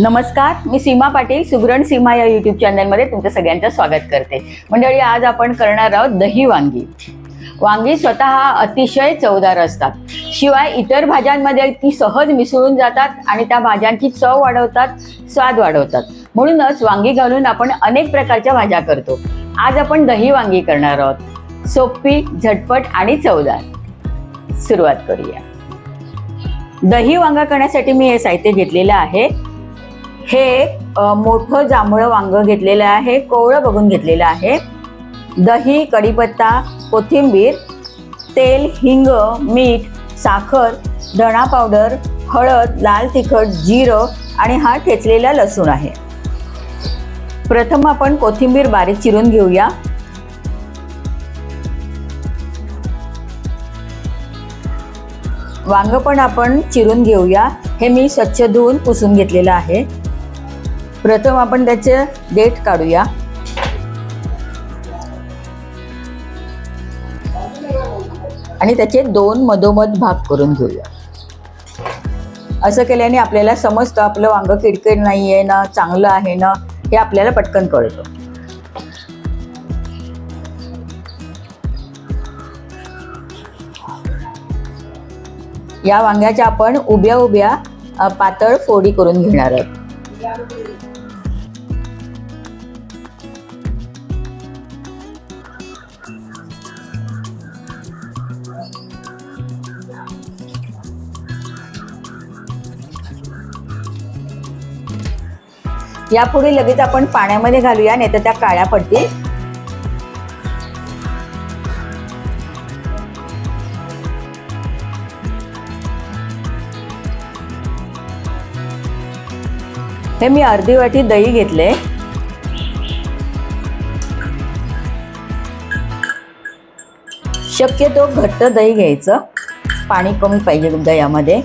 नमस्कार मी सीमा पाटील सुगरण सीमा या युट्यूब चॅनलमध्ये तुमचं सगळ्यांचं स्वागत करते. मंडळी आज आपण करणार आहोत दही वांगी. वांगी स्वतः अतिशय चवदार असतात. शिवाय इतर भाज्यांमध्ये ती सहज मिसळून जातात आणि त्या भाज्यांची चव वाढवतात स्वाद वाढवतात. म्हणूनच वांगी घालून आपण अनेक प्रकारच्या भाज्या करतो. आज आपण दही वांगी करणार आहोत. सोपी झटपट आणि चवदार. सुरुवात करूया. दही वांगा करण्यासाठी मी हे साहित्य घेतलेलं आहे. हे एक मोठं जांभळं वांग घेतलेलं आहे कोवळं बघून घेतलेलं आहे. दही कढीपत्ता कोथिंबीर तेल हिंग मीठ साखर धणा पावडर हळद लाल तिखट जिरं आणि हा ठेचलेला लसूण आहे. प्रथम आपण कोथिंबीर बारीक चिरून घेऊया. वांग पण आपण चिरून घेऊया. हे मी स्वच्छ धुवून पुसून घेतलेलं आहे. प्रथम आपण त्याचे देठ काढूया. आणि त्याचे दोन मधोमध भाग करून घेऊया. असं केल्याने आपल्याला समजतं आपलं वांग किडकिड नाही आहे ना चांगलं आहे ना हे आपल्याला पटकन कळतं. या वांग्याच्या आपण उभ्या उभ्या पातळ फोडी करून घेणार आहोत. यापुढे लगेच आपण पाण्यामध्ये घालूया नाही तर त्या काळ्या पडतील. हे मी अर्धी वाटी दही घेतले. शक्यतो घट्ट दही घ्यायचं. पाणी कमी पाहिजे दह्यामध्ये.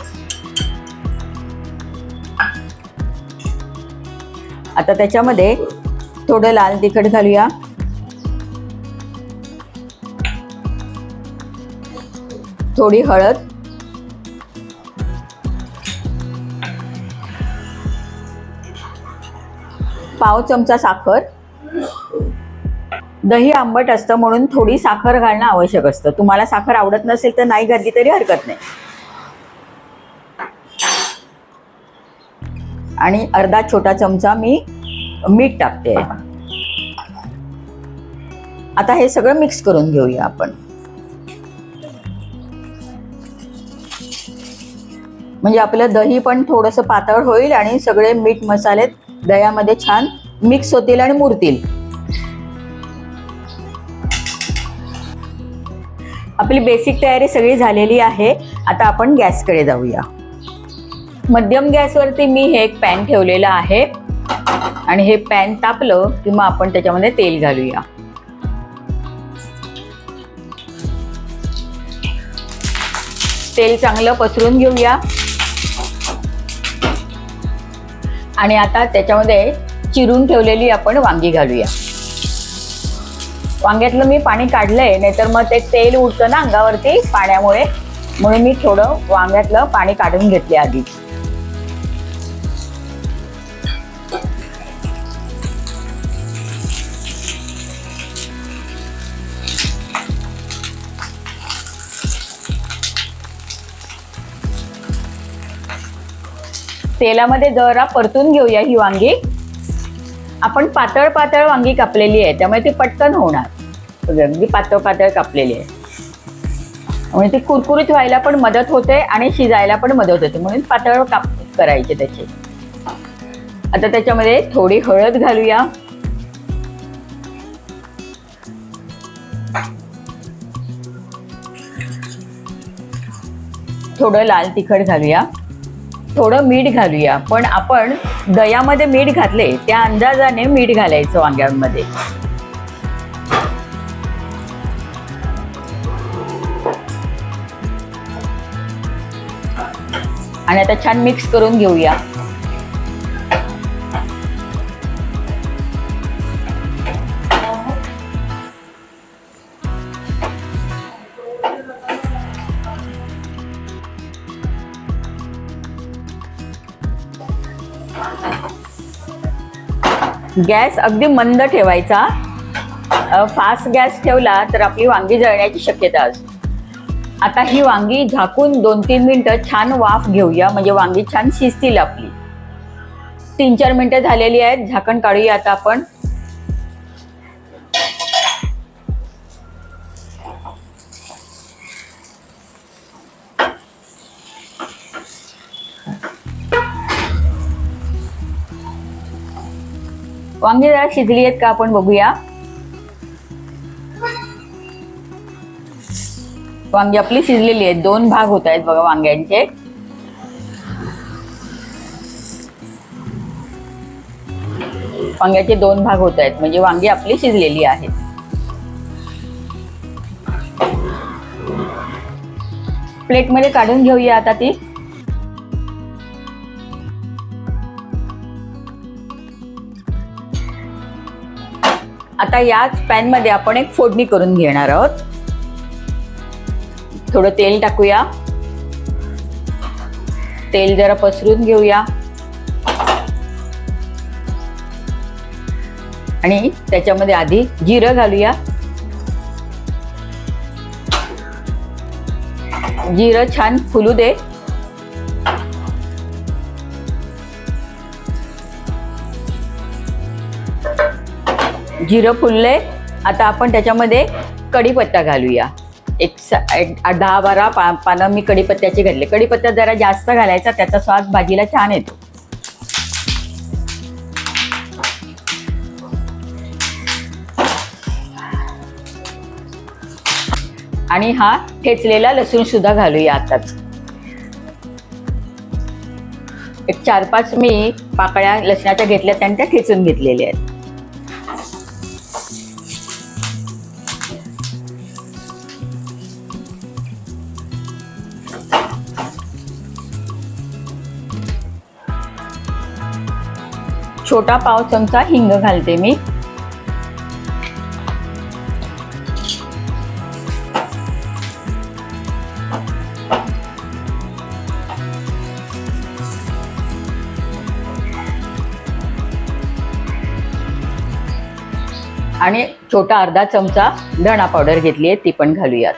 आता त्याच्यामध्ये थोडं लाल तिखट घालूया. थोडी हळद. पाव चमचा साखर. दही आंबट असतं म्हणून थोडी साखर घालणं आवश्यक असतं. तुम्हाला साखर आवडत नसेल तर नाही घातली तरी हरकत नाही. आणि अर्धा छोटा चमचा मी मीठ टाकते. आता हे सगळं मिक्स करून घेऊया आपण. म्हणजे आपलं दही पण थोडंसं पातळ होईल आणि सगळे मीठ मसाले दह्यामध्ये छान मिक्स होतील आणि मुरतील. आपली बेसिक तयारी सगळी झालेली आहे. आता आपण गॅसकडे जाऊया. मध्यम गॅसवरती मी हे एक पॅन ठेवलेलं आहे. आणि हे पॅन तापलं की मग आपण त्याच्यामध्ये तेल घालूया. तेल चांगलं पसरून घेऊया. आणि आता त्याच्यामध्ये चिरून ठेवलेली आपण वांगी घालूया. वांग्यातलं मी पाणी काढलंय नाहीतर मग ते तेल उडतं ना अंगावरती पाण्यामुळे. म्हणून मी थोडं वांग्यातलं पाणी काढून घेतले आधी. तेलामध्ये जरा परतून घेऊया ही वांगी. आपण पातळ पातळ वांगी कापलेली आहे त्यामुळे ती पटकन होणार. अगदी पातळ पातळ कापलेली आहे. म्हणजे ती कुरकुरीत व्हायला पण मदत होते आणि शिजायला पण मदत होते म्हणून पातळ काप करायचे त्याचे. आता त्याच्यामध्ये थोडी हळद घालूया. थोडं लाल तिखट घालूया. थोडं मीठ घालूया. पण आपण दह्यामध्ये मीठ घातले त्या अंदाजाने मीठ घालायचं वांग्यांमध्ये. आणि आता छान मिक्स करून घेऊया. गॅस अगदी मंद ठेवायचा. फास्ट गॅस ठेवला तर आपली वांगी जळण्याची शक्यता असते. आता ही वांगी झाकून दोन तीन मिनटं छान वाफ घेऊया. म्हणजे वांगी छान शिजतील आपली. तीन चार मिनटं झालेली आहेत. झाकण काढूया आता आपण. वांगी जरा शिजली आहेत का आपण बघूया. वांगी आपली शिजलेली आहेत. दोन भाग होत आहेत बघा वांग्यांचे. वांग्याचे दोन भाग होत आहेत. म्हणजे वांगी आपली शिजलेली आहेत प्लेटमध्ये काढून घेऊया आता ती. आता याच पॅनमध्ये आपण एक फोडणी करून घेणार आहोत. थोडं तेल टाकूया. तेल जरा पसरून घेऊया. आणि त्याच्यामध्ये आधी जिरं घालूया. जिरं छान फुलू दे. जिरं फुलले आता आपण त्याच्यामध्ये कढीपत्ता घालूया. एक स एक दहा बारा पा पानं मी कढीपत्त्याचे घातले. कढीपत्ता जरा जास्त घालायचा त्याचा स्वाद भाजीला छान येतो. आणि हा ठेचलेला लसूण सुद्धा घालूया आताच. एक चार पाच मी पाकळ्या लसणाच्या घेतल्या त्यांच्या त्या ठेचून घेतलेल्या आहेत. छोटा पाव चमचा हिंग घालते मी. आणि छोटा अर्धा चमचा धणा पावडर घेतली आहे ती पण घालूयात.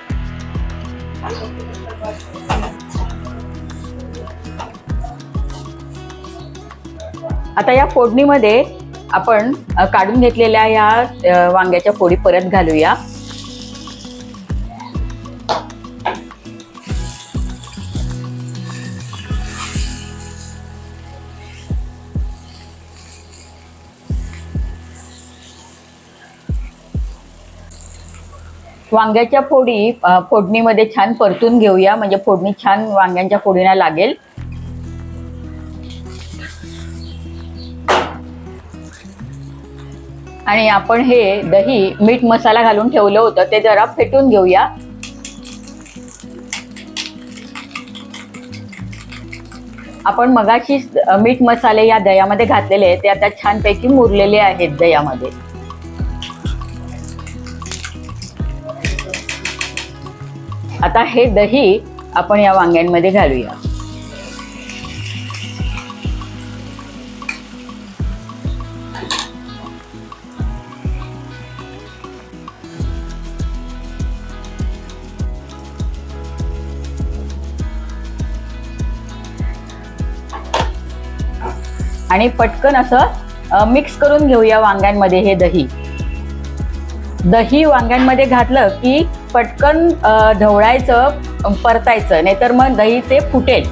आता या फोडणीमध्ये आपण काढून घेतलेल्या या वांग्याच्या फोडी परत घालूया. वांग्याच्या फोडी फोडणीमध्ये छान परतून घेऊया. म्हणजे फोडणी छान वांग्यांच्या फोडीला लागेल. आणि आपण हे दही मीठ मसाला घालून ठेवलं होतं ते जरा फेटून घेऊया. आपण मगाशी मीठ मसाले या दह्यामध्ये घातलेले आहेत ते आता छानपैकी मुरलेले आहेत दह्यामध्ये. आता हे दही आपण या वांग्यांमध्ये घालूया. आणि पटकन असं मिक्स करून घेऊया वांग्यांमध्ये हे दही. दही वांग्यांमध्ये घातलं की पटकन ढवळायचं परतायचं नाहीतर मग दही ते फुटेल.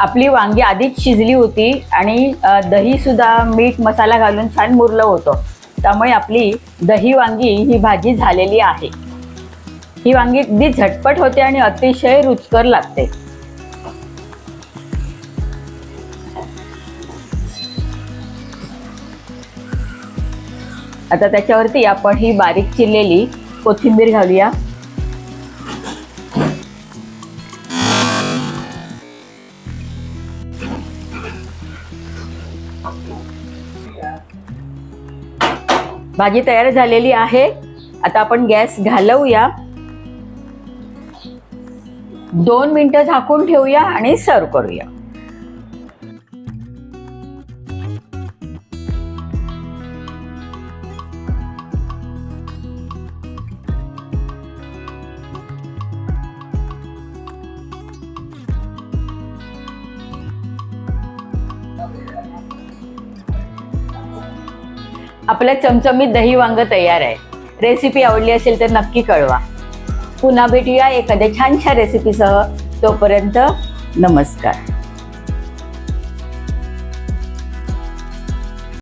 आपली वांगी आधीच शिजली होती आणि दही सुद्धा मीठ मसाला घालून छान मुरलं होतं. त्यामुळे आपली दही वांगी ही भाजी झालेली आहे. ही वांगी अगदी झटपट होते आणि अतिशय रुचकर लागते. आता त्याच्यावरती आपण ही बारीक चिरलेली कोथिंबीर घालूया. भाजी तयार झालेली आहे. आता आपण गॅस घालवूया. दोन मिनटं झाकून ठेवूया आणि सर्व करूया. आपल्या चमचमीत दही वांग तयार आहे. रेसिपी आवडली असेल तर नक्की कळवा. पुन्हा भेटूया एखाद्या छानशा रेसिपीसह तोपर्यंत नमस्कार.